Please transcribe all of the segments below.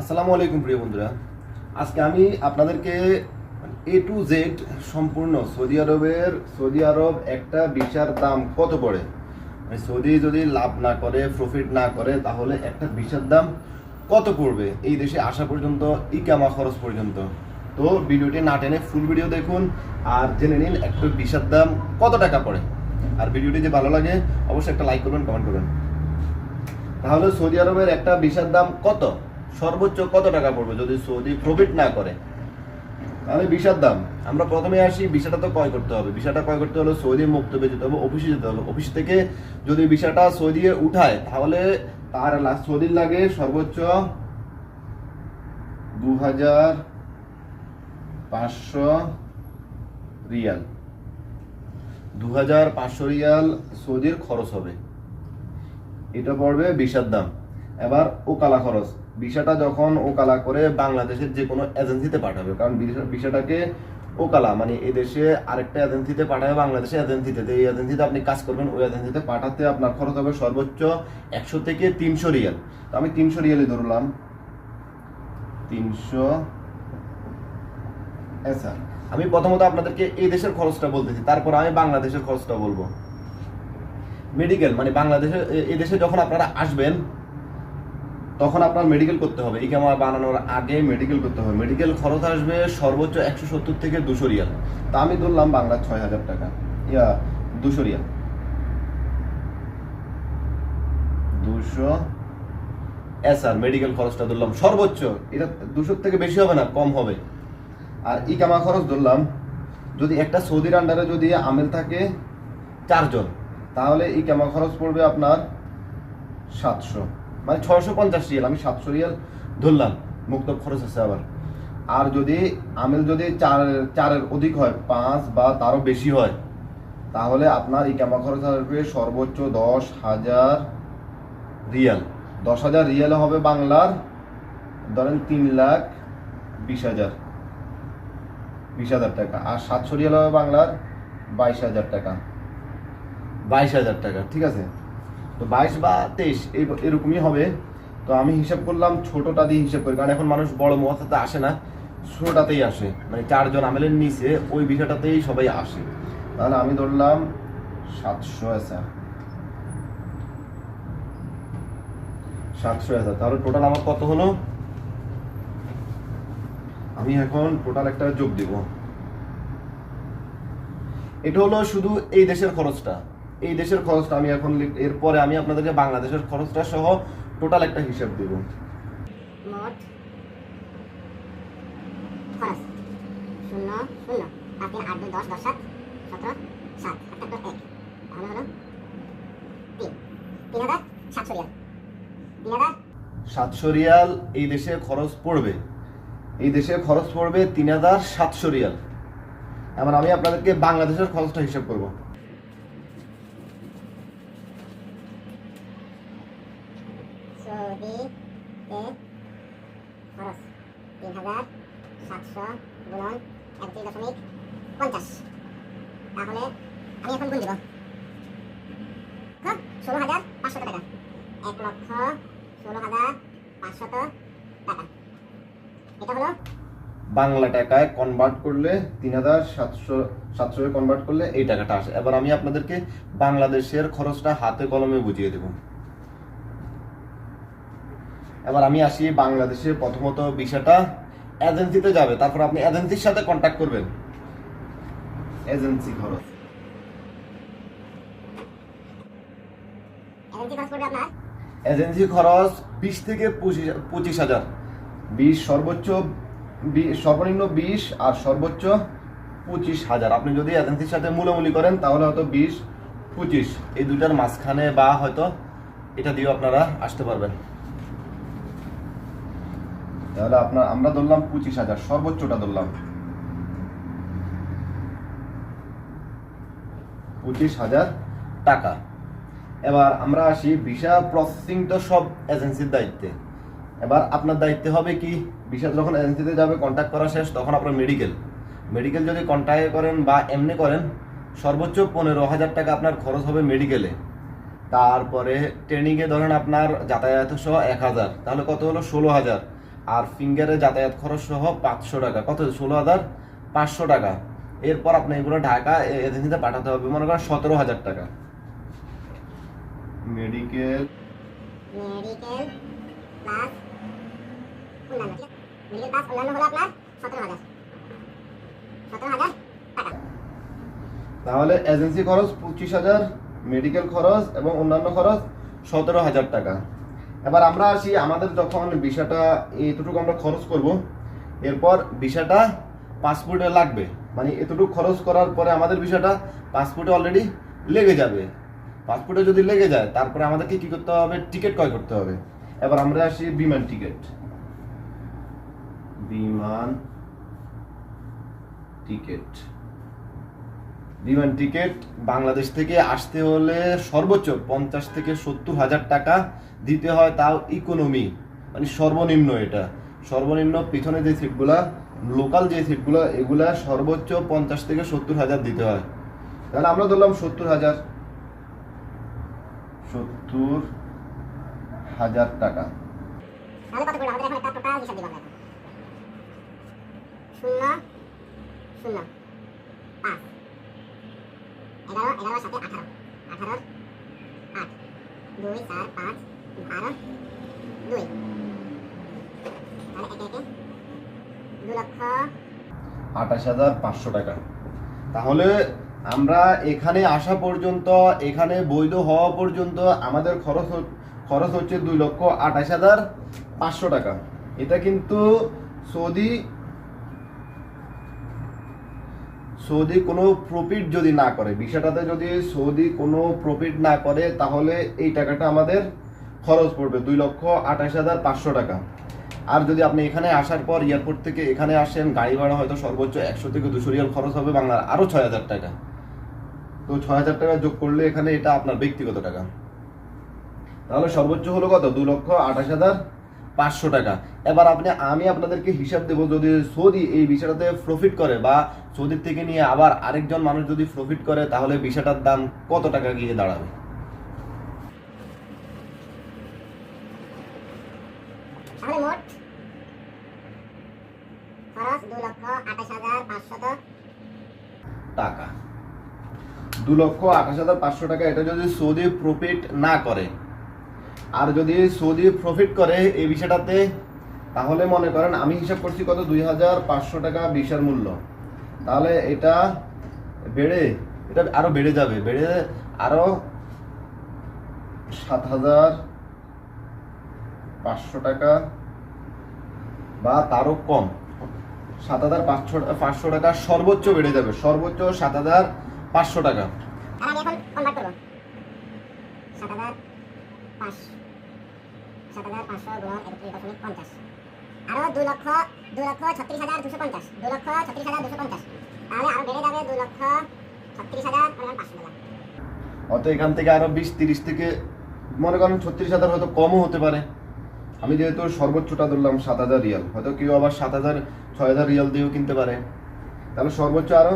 আসসালামু আলাইকুম প্রিয় বন্ধুরা। আজকে আমি আপনাদেরকে এ টু জেড সম্পূর্ণ সৌদি আরবের, সৌদি আরব একটা ভিসার দাম কত পড়ে? মানে সৌদি যদি লাভ না করে প্রফিট না করে, তাহলে একটা ভিসার দাম কত পড়বে? এই দেশে আসা পর্যন্ত, ইকামা খরচ পর্যন্ত। তো ভিডিওটি না টেনে ফুল ভিডিও দেখুন আর জেনে নিন একটা ভিসার দাম কত টাকা পড়ে। আর ভিডিওটি যে ভালো লাগে, অবশ্যই একটা লাইক করবেন কমেন্ট করবেন। তাহলে সৌদি আরবের একটা ভিসার দাম কত? সর্বোচ্চ কত টাকা পড়বে যদি সৌদি প্রফিট না করে? তাহলে ভিসার দাম। আমরা প্রথমে আসি ভিসাটা তো ক্রয় করতে হবে। ভিসাটা ক্রয় করতে হলে সৌদি মুক্তবে যেতে হবে, অফিসে যেতে হবে। অফিস থেকে যদি ভিসাটা সৌদি উঠায়, তাহলে তার সৌদির লাগে সর্বোচ্চ দু হাজার পাঁচশো রিয়াল। দু হাজার পাঁচশো রিয়াল সৌদির খরচ হবে। এটা পড়বে ভিসার দাম। এবার ওকালা খরচ। ভিসাটা যখন ওকালা করে বাংলাদেশের যে কোনো এজেন্সিতে পাঠাবে, কারণ ভিসা- ভিসাটাকে ওকালা মানে এদেশে আরেকটা এজেন্সিতে পাঠাবে বাংলাদেশে এজেন্সিতে এই এজেন্সিতে আপনি কাজ করবেন, ওই এজেন্সিতে পাঠাতে আপনার খরচ হবে সর্বোচ্চ একশো থেকে তিনশো রিয়াল। তো আমি তিনশো রিয়ালই ধরলাম। তিনশো আচ্ছা আমি প্রথমত আপনাদেরকে এই দেশের খরচটা বলতেছি, তারপর আমি বাংলাদেশের খরচটা বলব। মেডিকেল মানে বাংলাদেশে এ- এই দেশে যখন আপনারা আসবেন তখন আপনার মেডিকেল করতে হবে। ইকামা বানানোর আগে মেডিকেল করতে হবে। মেডিকেল খরচ আসবে সর্বোচ্চ একশো সত্তর থেকে দুশো রিয়াল। তা আমি ধরলাম বাংলা ছয় হাজার টাকা। ইয়া, দুশো রিয়াল। দুশো? এস আর মেডিকেল খরচটা ধরলাম সর্বোচ্চ। এটা দুশোর থেকে বেশি হবে না, কম হবে। আর ইকামা খরচ ধরলাম, যদি একটা সৌদির আন্ডারে যদি আমেল থাকে চারজন, তাহলে এই ক্যামা খরচ পড়বে আপনার সাতশো। মানে ছয়শো পঞ্চাশ রিয়াল, আমি সাতশো রিয়াল ধরলাম, মুক্ত খরচ আছে আবার। আর যদি আমেল যদি চার, চারের অধিক হয়, পাঁচ বা তারও বেশি হয়, তাহলে আপনার এই ক্যামা খরচ আসবে সর্বোচ্চ দশ হাজার রিয়াল। দশ হাজার রিয়াল হবে বাংলার, ধরেন তিন লাখ বিশ হাজার বিশ হাজার টাকা। আর সাতশো রিয়াল হবে বাংলার বাইশ হাজার টাকা। বাইশ হাজার টাকা, ঠিক আছে? তো বাইশ বা তেইশ এরকমই হবে। তো আমি হিসাব করলাম ছোটটা দিয়ে হিসাব করি, কারণ এখন মানুষ বড় মহাতাতে আসে না, ছোটটাতেই আসে। মানে চারজন আমেলের নিচে ওই বিষয়টাতেই সবাই আসে। তাহলে আমি ধরলাম সাতশো হাজার সাতশো হাজার তাহলে টোটাল আমার কত হলো? আমি এখন টোটাল একটা যোগ দিব। এটা হলো শুধু এই দেশের খরচটা। এই দেশের খরচটা আমি এখন এরপরে আমি আপনাদেরকে বাংলাদেশের খরচটা সহ টোটাল একটা হিসাব দেব। মোট খরচ শূন্য শূন্য। সাত আট দুই দশ দশ সাত সতেরো সাত। একটা প্লাস এক। তাহলে হলো তিন। তিন হাজার সাতশো রিয়াল। তিন হাজার সাতশো রিয়াল এই দেশে খরচ পড়বে। এই দেশে খরচ পড়বে তিন হাজার সাতশো রিয়াল। এবার আমি আপনাদেরকে বাংলাদেশের খরচটা হিসাব করব সৌদি তে খরচ তিন হাজার সাতশো গুণন একত্রিশ দশমিক পঞ্চাশ তাহলে আমি এখন গুণ দিব ষোলো হাজার পাঁচশত টাকা এক লক্ষ ষোলো হাজার পাঁচশত টাকা এটা হলো বাংলা টাকায় কনভার্ট করলে তিন হাজার সাতশো সাতশো কনভার্ট করলে এই টাকাটা আসে। এবার আমি আপনাদেরকে বাংলাদেশের খরচটা হাতে কলমে বুঝিয়ে দেব। এবার আমি আসি বাংলাদেশে প্রথমত বিষয়টা। এজেন্সিতে যাবে তারপর আপনি এজেন্সির সাথে কন্ট্যাক্ট করবেন। এজেন্সি খরচ। এজেন্সি খরচ বিশ থেকে পঁচিশ হাজার। বিশ সর্বোচ্চ সর্বনিম্ন বিশ আর সর্বোচ্চ পঁচিশ হাজার। আপনি যদি এজেন্সির সাথে মূলামূলি করেন তাহলে হয়তো বিশ পঁচিশ। এই দুটার মাঝখানে বা হয়তো এটা দিয়েও আপনারা আসতে পারবেন। তাহলে আপনার, আমরা ধরলাম পঁচিশ হাজার, সর্বোচ্চটা ধরলাম। পঁচিশ হাজার টাকা। এবার আমরা আসি ভিসা প্রসেসিং তো সব এজেন্সির দায়িত্বে। এবার আপনার দায়িত্বে হবে কি, ভিসা যখন এজেন্সিতে যাবে কন্ট্যাক্ট করা শেষ, তখন আপনার মেডিকেল মেডিকেল যদি কন্ট্যাক্ট করেন বা এমনি করেন, সর্বোচ্চ পনেরো হাজার টাকা আপনার খরচ হবে মেডিকেলে তারপরে ট্রেনিংয়ে ধরেন আপনার যাতায়াত সহ এক হাজার, তাহলে কত হলো? ষোলো হাজার। আর ফিঙ্গারে যাতায়াত খরচ সহ পাঁচশো টাকা। কত? ষোলো হাজার পাঁচশো টাকা। এরপর আপনি এগুলো ঢাকা এজেন্সিতে পাঠাতে হবে। মনে করেন সতেরো হাজার টাকা। মেডিকেল মেডিকেল প্লাস অন্যান্য ঠিক আছে? মেডিকেল প্লাস অন্যান্য হলো আপনার সতেরো হাজার। সতেরো হাজার টাকা। তাহলে এজেন্সি খরচ পঁচিশ হাজার মেডিকেল খরচ এবং অন্যান্য খরচ সতেরো হাজার টাকা। এবার আমরা আসি আমাদের যখন ভিসাটা এতটুকু আমরা খরচ করব। এরপর ভিসাটা পাসপোর্টে লাগবে। মানে এতটুকু খরচ করার পরে আমাদের ভিসাটা পাসপোর্টে অলরেডি লেগে যাবে। পাসপোর্টে যদি লেগে যায়, তারপরে আমাদেরকে কি করতে হবে? টিকিট ক্রয় করতে হবে। এবার আমরা আসি বিমান টিকিট বিমান টিকিট বিমান টিকিট বাংলাদেশ থেকে আসতে হলে সর্বোচ্চ পঞ্চাশ থেকে সত্তর হাজার টাকা দিতে হয় তাও ইকোনমি মানে সর্বনিম্ন এটা। সর্বনিম্ন পিছনে যে সিটগুলা লোকাল যে সিটগুলো এগুলা সর্বোচ্চ পঞ্চাশ থেকে সত্তর হাজার দিতে হয়। তাহলে আমরা ধরলাম সত্তর হাজার। সত্তর হাজার টাকা। শূন্য শূন্য, পাঁচ। এগারো, এগারোর সাথে আঠারো। আঠারোর আট। দুই, চার, পাঁচ। বারো দুই। তাহলে একে দু লক্ষ। আঠাশ হাজার পাঁচশো টাকা। তাহলে আমরা এখানে আসা পর্যন্ত, এখানে বৈধ হওয়া পর্যন্ত আমাদের খরচ খরচ হচ্ছে দুই লক্ষ আঠাশ হাজার পাঁচশো টাকা। এটা কিন্তু সৌদি সৌদি কোনো প্রফিট যদি না করে, বিষয়টাতে যদি সৌদি কোনো প্রফিট না করে, তাহলে এই টাকাটা আমাদের খরচ পড়বে দুই লক্ষ আঠাশ হাজার পাঁচশো টাকা। আর যদি আপনি এখানে আসার পর এয়ারপোর্ট থেকে এখানে আসেন, গাড়ি ভাড়া হয়তো সর্বোচ্চ একশো থেকে দুশো রিয়াল খরচ হবে বাংলার আরও ছয় হাজার টাকা। তো ছয় হাজার টাকা যোগ করলে এখানে এটা আপনার ব্যক্তিগত টাকা। তাহলে সর্বোচ্চ হলো কত? দু লক্ষ আঠাশ হাজার পাঁচশো টাকা। এবার আপনি, আমি আপনাদেরকে হিসাব দেবো, যদি সৌদি এই বিষয়টাতে প্রফিট করে বা সৌদির থেকে নিয়ে আবার আরেকজন মানুষ যদি প্রফিট করে, তাহলে বিষয়টার দাম কত টাকা গিয়ে দাঁড়াবে তাহলে মোট খরচ দু লক্ষ আঠাশ হাজার পাঁচশত টাকা দু লক্ষ আঠাশ হাজার পাঁচশো টাকা। এটা যদি সৌদি প্রফিট না করে, আর যদি সৌদি প্রফিট করে এই বিষয়টাতে, তাহলে মনে করেন আমি হিসাব করছি কত? দুই হাজার পাঁচশো টাকা বিশার মূল্য। তাহলে এটা বেড়ে, এটা আরও বেড়ে যাবে। বেড়ে আরও সাত হাজার পাঁচশো টাকা বা তারও কম। সাত হাজার পাঁচশো পাঁচশো টাকা সর্বোচ্চ বেড়ে যাবে। সর্বোচ্চ সাত হাজার পাঁচশো টাকা। আরও দু লক্ষ দু লক্ষ ছত্রিশ হাজার দুশো পঞ্চাশ। দু লক্ষ ছত্রিশ হাজার দুশো পঞ্চাশ। তাহলে আরও বেড়ে যাবে দু লক্ষ ছত্রিশ হাজার পাঁচশো টাকা। অত এখান থেকে আরও বিশ তিরিশ থেকে মনে করেন ছত্রিশ হাজার হয়তো কমও হতে পারে। আমি যেহেতু সর্বোচ্চটা ধরলাম সাত হাজার রিয়াল হয়তো কেউ আবার সাত হাজার ছয় হাজার রিয়াল দিয়েও কিনতে পারে। তাহলে সর্বোচ্চ আরও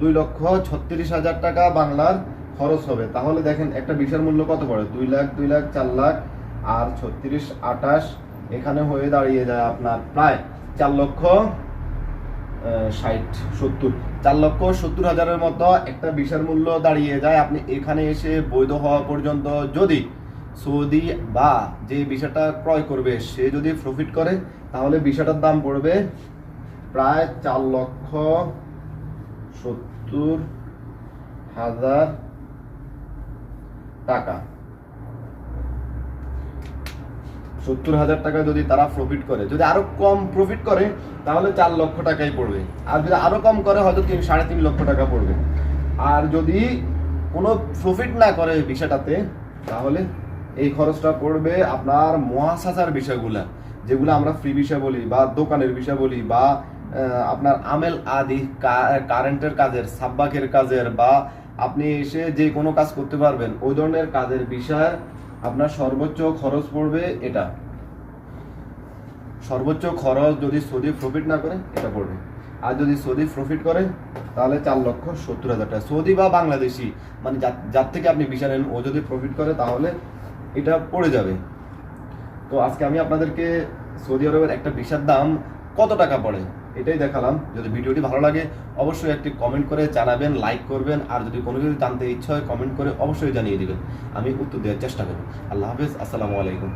দুই লক্ষ ছত্রিশ হাজার টাকা বাংলার খরচ হবে। তাহলে দেখেন, একটা বিশাল মূল্য কত পড়ে? দুই লাখ দুই লাখ, চার লাখ আর ছত্রিশ, আঠাশ এখানে হয়ে দাঁড়িয়ে যায় আপনার প্রায় চার লক্ষ ষাট, সত্তর। চার লক্ষ সত্তর হাজারের মতো একটা বিশাল মূল্য দাঁড়িয়ে যায়। আপনি এখানে এসে বৈধ হওয়া পর্যন্ত যদি সৌদি বা যে বিষয়টা ক্রয় করবে, সে যদি প্রফিট করে, তাহলে বিষয়টার দাম পড়বে প্রায় চার লক্ষ সত্তর হাজার টাকা। সত্তর হাজার টাকা যদি তারা প্রফিট করে, যদি আরও কম প্রফিট করে, তাহলে চার লক্ষ টাকাই পড়বে। আর যদি আরও কম করে, হয়তো তিন, সাড়ে তিন লক্ষ টাকা পড়বে। আর যদি কোনো প্রফিট না করে বিষয়টাতে, তাহলে এই খরচটা পড়বে আপনার মহাসাসার বিষয়গুলা, যেগুলো আমরা ফ্রি বিষয় বলি বা দোকানের বিষয় বলি বা আপনার আমেল আদি কারেন্টের কাজের, সাব্বাকের কাজের বা আপনি এসে যে কোনো কাজ করতে পারবেন, ওই ধরনের কাজের বিষয় আপনার সর্বোচ্চ খরচ পড়বে এটা। সর্বোচ্চ খরচ যদি সৌদি প্রফিট না করে, এটা পড়বে। আর যদি সৌদি প্রফিট করে, তাহলে চার লক্ষ সত্তর হাজার টাকা। সৌদি বা বাংলাদেশি মানে যার- থেকে আপনি বিষয় নেন, ও যদি প্রফিট করে, তাহলে এটা পড়ে যাবে। তো আজকে আমি আপনাদেরকে সৌদি আরবের একটা ভিসার দাম কত টাকা পড়ে? এটাই দেখালাম। যদি ভিডিওটি ভালো লাগে, অবশ্যই একটি কমেন্ট করে জানাবেন লাইক করবেন, আর যদি কোনো কিছু জানতে ইচ্ছা হয় কমেন্ট করে অবশ্যই জানিয়ে দেবেন। আমি উত্তর দেওয়ার চেষ্টা করব। আল্লাহ হাফেজ, আসসালামু আলাইকুম।